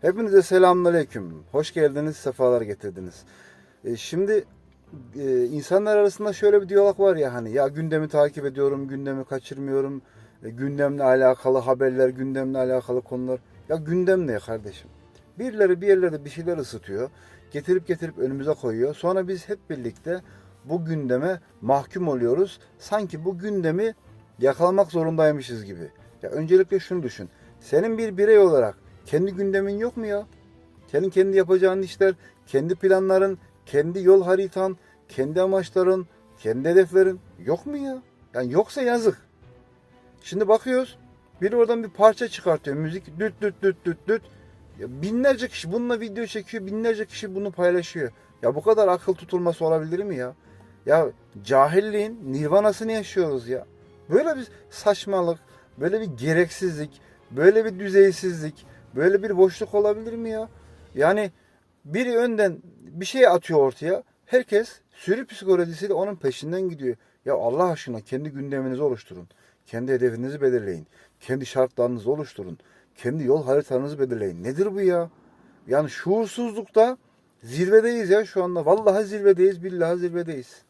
Hepinize selamünaleyküm. Hoş geldiniz, sefalar getirdiniz. E, şimdi e, insanlar arasında şöyle bir diyalog var ya hani ya gündemi takip ediyorum, gündemi kaçırmıyorum. E, gündemle alakalı haberler, gündemle alakalı konular. Ya gündem ne kardeşim? Birileri bir yerlerde bir şeyler ısıtıyor. Getirip getirip önümüze koyuyor. Sonra biz hep birlikte bu gündeme mahkum oluyoruz. Sanki bu gündemi yakalamak zorundaymışız gibi. Ya öncelikle şunu düşün. Senin bir birey olarak kendi gündemin yok mu ya? Senin kendi yapacağın işler, kendi planların, kendi yol haritan, kendi amaçların, kendi hedeflerin yok mu ya? Yani yoksa yazık. Şimdi bakıyoruz. Biri oradan bir parça çıkartıyor. Müzik düt düt düt düt düt. Ya binlerce kişi bununla video çekiyor. Binlerce kişi bunu paylaşıyor. Ya bu kadar akıl tutulması olabilir mi ya? Ya cahilliğin nirvanasını yaşıyoruz ya. Böyle bir saçmalık, böyle bir gereksizlik, böyle bir düzeysizlik, böyle bir boşluk olabilir mi ya? Yani biri önden bir şey atıyor ortaya. Herkes sürü psikolojisiyle onun peşinden gidiyor. Ya Allah aşkına kendi gündeminizi oluşturun. Kendi hedefinizi belirleyin. Kendi şartlarınızı oluşturun. Kendi yol haritanızı belirleyin. Nedir bu ya? Yani şuursuzlukta zirvedeyiz ya şu anda. Vallahi zirvedeyiz, billahi zirvedeyiz.